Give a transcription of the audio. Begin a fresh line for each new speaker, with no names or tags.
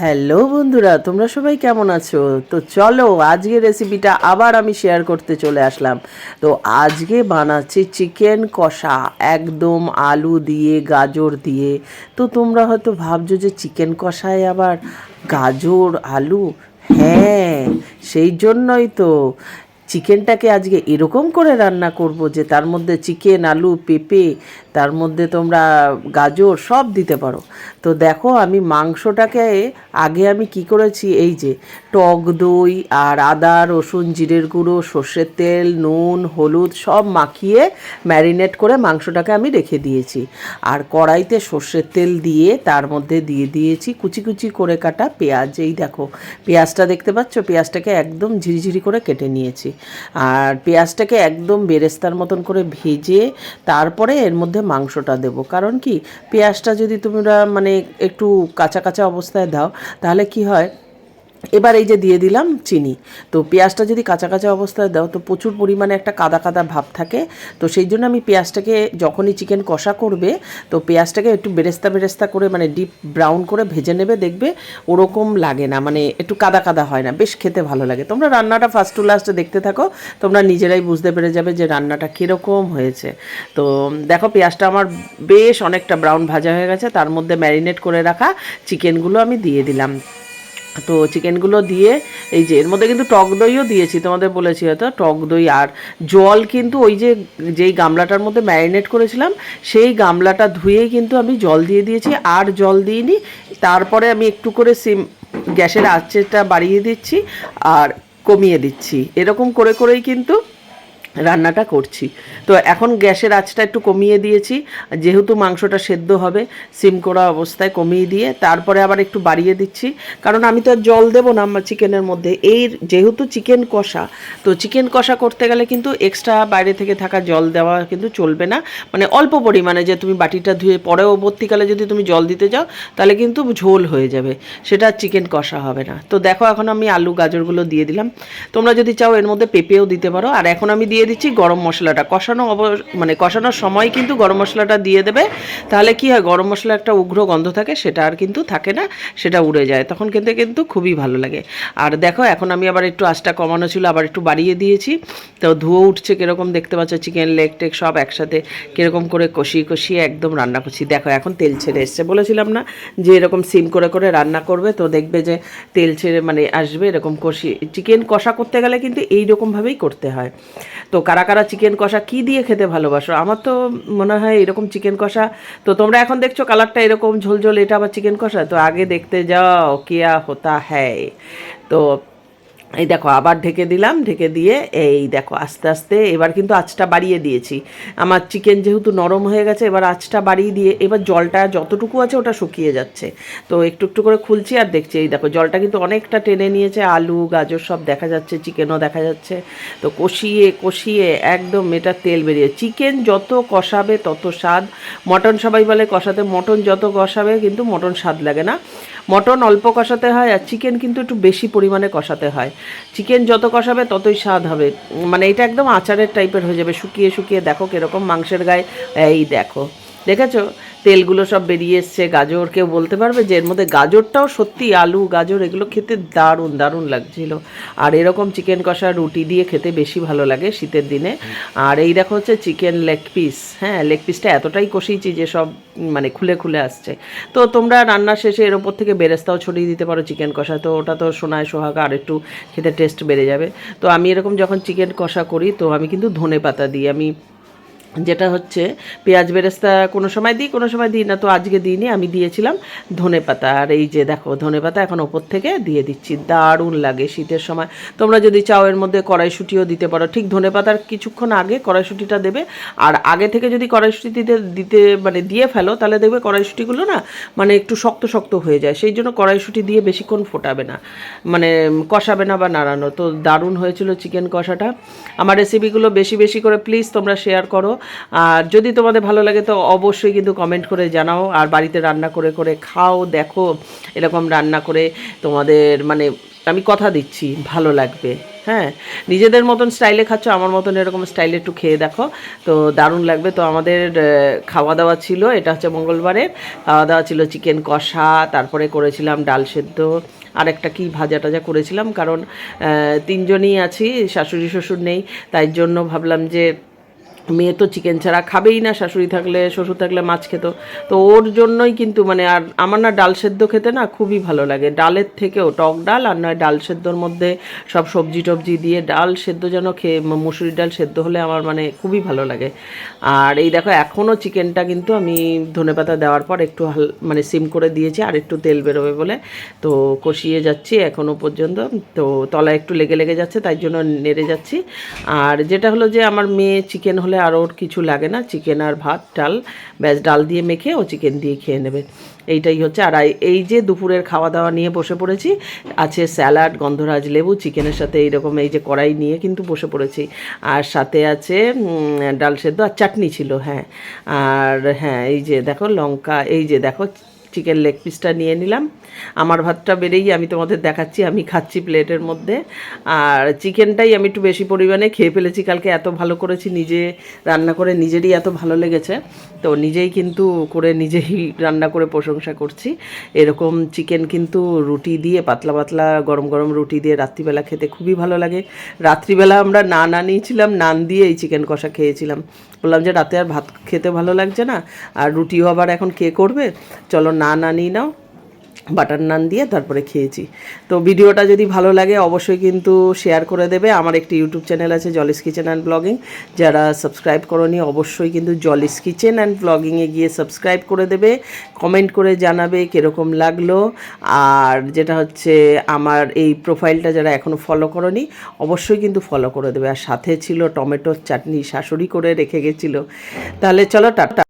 Hello বন্ধুরা, তোমরা সবাই কেমন আছো? তো চলো আজকে রেসিপিটা আবার আমি শেয়ার করতে চলে আসলাম। তো আজকে বানাচ্ছি চিকেন কষা, একদম আলু দিয়ে, গাজর দিয়ে। তো তোমরা হয়তো ভাবছ যে চিকেন কষায় আবার গাজর, আলু? হ্যাঁ সেই জন্যই তো। চিকেনটাকে আজকে এরকম করে রান্না করব যে তার মধ্যে চিকেন আলু, পেঁপে তার মধ্যে তোমরা গাজর সব দিতে পারো। তো দেখো আমি মাংসটাকে আগে আমি কি করেছি, এই যে টক দই আর আদা, রসুন, জিরের গুঁড়ো, সর্ষের তেল, নুন, হলুদ সব মাখিয়ে ম্যারিনেট করে মাংসটাকে আমি রেখে দিয়েছি। আর কড়াইতে সর্ষের তেল দিয়ে তার মধ্যে দিয়ে দিয়েছি কুচি কুচি করে কাটা পেঁয়াজ। এই দেখো পেঁয়াজটা দেখতে পাচ্ছ? পেঁয়াজটাকে একদম ঝিরিঝিরি করে কেটে নিয়েছি। আর পেঁয়াজটাকে একদম বেরেস্তার মতন করে ভেজে তারপরে এর মধ্যে মাংসটা দেব। কারণ কি, পেঁয়াজটা যদি তোমরা মানে একটু কাঁচা কাঁচা অবস্থায় দাও, তাহলে কি হয় এবার এই যে দিয়ে দিলাম চিনি। তো পেঁয়াজটা যদি কাঁচা কাঁচা অবস্থায় দাও, তো প্রচুর পরিমাণে একটা কাদা কাদা ভাব থাকে। তো সেই জন্য আমি পেঁয়াজটাকে যখনই চিকেন কষা করবে, তো পেঁয়াজটাকে একটু বেরেস্তা বেরেস্তা করে মানে ডিপ ব্রাউন করে ভেজে নেবে, দেখবে ওরকম লাগে না মানে একটু কাদা কাদা হয় না, বেশ খেতে ভালো লাগে। তোমরা রান্নাটা ফার্স্ট টু লাস্টে দেখতে থাকো, তোমরা নিজেরাই বুঝতে পেরে যাবে যে রান্নাটা কীরকম হয়েছে। তো দেখো পেঁয়াজটা আমার বেশ অনেকটা ব্রাউন ভাজা হয়ে গেছে, তার মধ্যে ম্যারিনেট করে রাখা চিকেনগুলো আমি দিয়ে দিলাম। তো চিকেনগুলো দিয়ে, এই যে এর মধ্যে কিন্তু টক দইও দিয়েছি, তোমাদের বলেছি হয়তো, টক দই আর জল কিন্তু ওই যে, যেই গামলাটার মধ্যে ম্যারিনেট করেছিলাম, সেই গামলাটা ধুয়ে কিন্তু আমি জল দিয়ে দিয়েছি, আর জল দিইনি, তারপরে আমি একটু করে সিম, গ্যাসের আঁচটা বাড়িয়ে দিচ্ছি আর কমিয়ে দিচ্ছি। এরকম করে করেই কিন্তু রান্নাটা করছি। তো এখন গ্যাসের আঁচটা একটু কমিয়ে দিয়েছি, যেহেতু মাংসটা সেদ্ধ হবে, সিম করা অবস্থায় কমিয়ে দিয়ে তারপরে আবার একটু বাড়িয়ে দিচ্ছি। কারণ আমি তো আর জল দেবো না আমার চিকেনের মধ্যে। এই যেহেতু চিকেন কষা, তো চিকেন কষা করতে গেলে কিন্তু এক্সট্রা বাইরে থেকে থাকা জল দেওয়া কিন্তু চলবে না। মানে অল্প পরিমাণে যে তুমি বাটিটা ধুয়ে পরবর্তীকালে যদি তুমি জল দিতে যাও, তাহলে কিন্তু ঝোল হয়ে যাবে। সেটা চিকেন কষা হবে না। তো দেখো এখন আমি আলু, গাজরগুলো দিয়ে দিলাম। তোমরা যদি চাও এর মধ্যে পেঁপেও দিতে পারো। আর এখন আমি দিয়ে দিচ্ছি গরম মশলাটা। কষানো অব মানে কষানোর সময় কিন্তু গরম মশলাটা দিয়ে দেবে। তাহলে কি হয়, গরম মশলা একটা উগ্র গন্ধ থাকে, সেটা আর কিন্তু থাকে না, সেটা উড়ে যায়। তখন কিন্তু কিন্তু খুবই ভালো লাগে। আর দেখো, এখন আমি আবার একটু আঁচটা কমানো ছিল, আবার একটু বাড়িয়ে দিয়েছি। তো ধুয়ো উঠছে কীরকম, দেখতে পাচ্ছ চিকেন লেগ টেক সব একসাথে কীরকম করে কষিয়ে কষিয়ে একদম রান্না করছি। দেখো, এখন তেল ছেড়ে এসছে, বলেছিলাম না যে এরকম সিম করে করে রান্না করবে, তো দেখবে যে তেল ছেড়ে মানে আসবে এরকম কষি চিকেন কষা করতে গেলে কিন্তু এই রকমভাবেই করতে হয়। তো কারা কারা চিকেন কষা কি দিয়ে খেতে ভালোবাসো? আমার তো মনে হয় এরকম চিকেন কষা, তো তোমরা এখন দেখছ কালারটা এরকম ঝোলঝোল, এটা আবার চিকেন কষা? তো আগে দেখতে যাও, কেয়া হতা হ্যায়। তো এই দেখো, আবার ঢেকে দিলাম, ঢেকে দিয়ে এই দেখো, আস্তে আস্তে এবার কিন্তু আঁচটা বাড়িয়ে দিয়েছি। আমার চিকেন যেহেতু নরম হয়ে গেছে, এবার আঁচটা বাড়িয়ে দিয়ে এবার জলটা যতটুকু আছে ওটা শুকিয়ে যাচ্ছে। তো একটু একটু করে খুলছি আর দেখছি, এই দেখো, জলটা কিন্তু অনেকটা টেনে নিয়েছে, আলু, গাজর সব দেখা যাচ্ছে চিকেনও দেখা যাচ্ছে। তো কষিয়ে কষিয়ে একদম এটা তেল বেরিয়ে চিকেন যত কষাবে তত স্বাদ। মটন সবাই বলে কষাতে, মটন যত কষাবে কিন্তু মটন স্বাদ লাগে না। মটন অল্প কষাতে হয় আর চিকেন কিন্তু একটু বেশি পরিমাণে কষাতে হয়। চিকেন যত কষাবে ততই স্বাদ হবে। মানে এটা একদম আচারের টাইপের হয়ে যাবে। শুকিয়ে শুকিয়ে দেখো কীরকম মাংসের গায়ে। এই দেখো। দেখেছ? তেলগুলো সব বেরিয়ে এসছে। গাজর কেউ বলতে পারবে যে এর মধ্যে গাজরটাও সত্যি আলু, গাজর এগুলো খেতে দারুণ দারুণ লাগছিল। আর এরকম চিকেন কষা রুটি দিয়ে খেতে বেশি ভালো লাগে শীতের দিনে। আর এই দেখো হচ্ছে চিকেন লেগ পিস হ্যাঁ লেগ পিসটা এতটাই কষিয়েছি যে সব মানে খুলে খুলে আসছে। তো তোমরা রান্নার শেষে এর ওপর থেকে বেরেস্তাও ছড়িয়ে দিতে পারো চিকেন কষা। তো ওটা তো সোনায় সোহাগা, আর একটু খেতে টেস্ট বেড়ে যাবে। তো আমি এরকম যখন চিকেন কষা করি, তো আমি কিন্তু ধনে পাতা দিই। আমি যেটা হচ্ছে, পেঁয়াজ বেরেস্তা কোনো সময় দিই, কোনো সময় দিই না, তো আজকে দিইনি, আমি দিয়েছিলাম ধনে পাতা। আর এই যে দেখো, ধনে পাতা এখন ওপর থেকে দিয়ে দিচ্ছি। দারুণ লাগে শীতের সময়। তোমরা যদি চাও এর মধ্যে কড়াইশুঁটিও দিতে পারো। ঠিক ধনে পাতার কিছুক্ষণ আগে কড়াইশুঁটিটা দেবে। আর আগে থেকে যদি কড়াইশুঁটি দিতে দিতে মানে দিয়ে ফেলো, তাহলে দেখবে কড়াইশুঁটিগুলো না মানে একটু শক্ত শক্ত হয়ে যায়। সেই জন্য কড়াইশুঁটি দিয়ে বেশিক্ষণ ফোটাবে না। মানে কষাবে না বা নাড়ানো। তো দারুণ হয়েছিল চিকেন কষাটা। আমার রেসিপিগুলো বেশি বেশি করে প্লিজ তোমরা শেয়ার করো। আর যদি তোমাদের ভালো লাগে তো অবশ্যই কিন্তু কমেন্ট করে জানাও। আর বাড়িতে রান্না করে করে খাও, দেখো এরকম রান্না করে তোমাদের মানে আমি কথা দিচ্ছি, ভালো লাগবে। হ্যাঁ নিজেদের মতন স্টাইলে খাচ্ছ, আমার মতন এরকম স্টাইলে একটু খেয়ে দেখো। তো দারুণ লাগবে। তো আমাদের খাওয়া দাওয়া ছিল, এটা হচ্ছে মঙ্গলবারের। খাওয়া দাওয়া ছিল চিকেন কষা, তারপরে করেছিলাম ডাল সেদ্ধ। আর একটা কি ভাজা টাজা করেছিলাম, কারণ তিনজনই আছি শাশুড়ি শ্বশুর নেই, তাই জন্য ভাবলাম যে মেয়ে তো চিকেন ছাড়া খাবেই না, শাশুড়ি থাকলে, শ্বশুর থাকলে মাছ খেত। তো ওর জন্যই কিন্তু মানে আর আমার না ডাল সেদ্ধ খেতে না খুবই ভালো লাগে। ডালের থেকেও টক ডাল আর নয় ডাল সেদ্ধর মধ্যে সব সবজি টবজি দিয়ে ডাল সেদ্ধ যেন খেয়ে মুসুরি ডাল সেদ্ধ হলে আমার মানে খুবই ভালো লাগে। আর এই দেখো এখনও চিকেনটা কিন্তু আমি ধনেপাতা দেওয়ার পর একটু হাল মানে সিম করে দিয়েছি আর একটু তেল বেরোবে বলে। তো কষিয়ে যাচ্ছি এখনও পর্যন্ত। তো তলায় একটু লেগে লেগে যাচ্ছে, তাই জন্য নেড়ে যাচ্ছি। আর যেটা হলো যে আমার মেয়ে চিকেন হলে আর ওর কিছু লাগে না। চিকেন আর ভাত, ডাল, ব্যাস ডাল দিয়ে মেখে ও চিকেন দিয়ে খেয়ে নেবে। এইটাই হচ্ছে। আর এই যে দুপুরের খাওয়া দাওয়া নিয়ে বসে পড়েছি, আছে স্যালাড, গন্ধরাজ, লেবু, চিকেনের সাথে এইরকম এই যে কড়াই নিয়ে কিন্তু বসে পড়েছি। আর সাথে আছে ডাল সেদ্ধ আর চাটনি ছিল হ্যাঁ। আর হ্যাঁ এই যে দেখো লঙ্কা, এই যে দেখো চিকেন লেগ পিসটা নিয়ে নিলাম। আমার ভাতটা বেড়েই আমি তোমাদের দেখাচ্ছি, আমি খাচ্ছি প্লেটের মধ্যে। আর চিকেনটাই আমি একটু বেশি পরিমাণে খেয়ে ফেলেছি, কালকে এত ভালো করেছি, নিজে রান্না করে নিজেরই এত ভালো লেগেছে। তো নিজেই কিন্তু করে নিজেই রান্না করে প্রশংসা করছি। এরকম চিকেন কিন্তু রুটি দিয়ে, পাতলা পাতলা গরম গরম রুটি দিয়ে রাত্রিবেলা খেতে খুবই ভালো লাগে। রাত্রিবেলা আমরা নান আনিয়েছিলাম, নান দিয়ে এই চিকেন কষা খেয়েছিলাম। বললাম যে রাতে আর ভাত খেতে ভালো লাগছে না। আর রুটিও আবার এখন কে করবে? চলো না আনিয়ে নাও। বাটার নান দিয়ে তারপরে খেয়েছি। তো ভিডিওটা যদি ভালো লাগে, অবশ্যই কিন্তু শেয়ার করে দেবে। আমার একটি ইউটিউব চ্যানেল আছে জলিস কিচেন অ্যান্ড ব্লগিং যারা সাবস্ক্রাইব করনি, অবশ্যই কিন্তু জলিস কিচেন অ্যান্ড ব্লগিংয়ে গিয়ে সাবস্ক্রাইব করে দেবে। কমেন্ট করে জানাবে কীরকম লাগল। আর যেটা হচ্ছে, আমার এই প্রোফাইলটা যারা এখনও ফলো করনি, অবশ্যই কিন্তু ফলো করে দেবে। আর সাথে ছিল টমেটোর চাটনি শাশুড়ি করে রেখে গেছিল। তাহলে চলো, টাটা।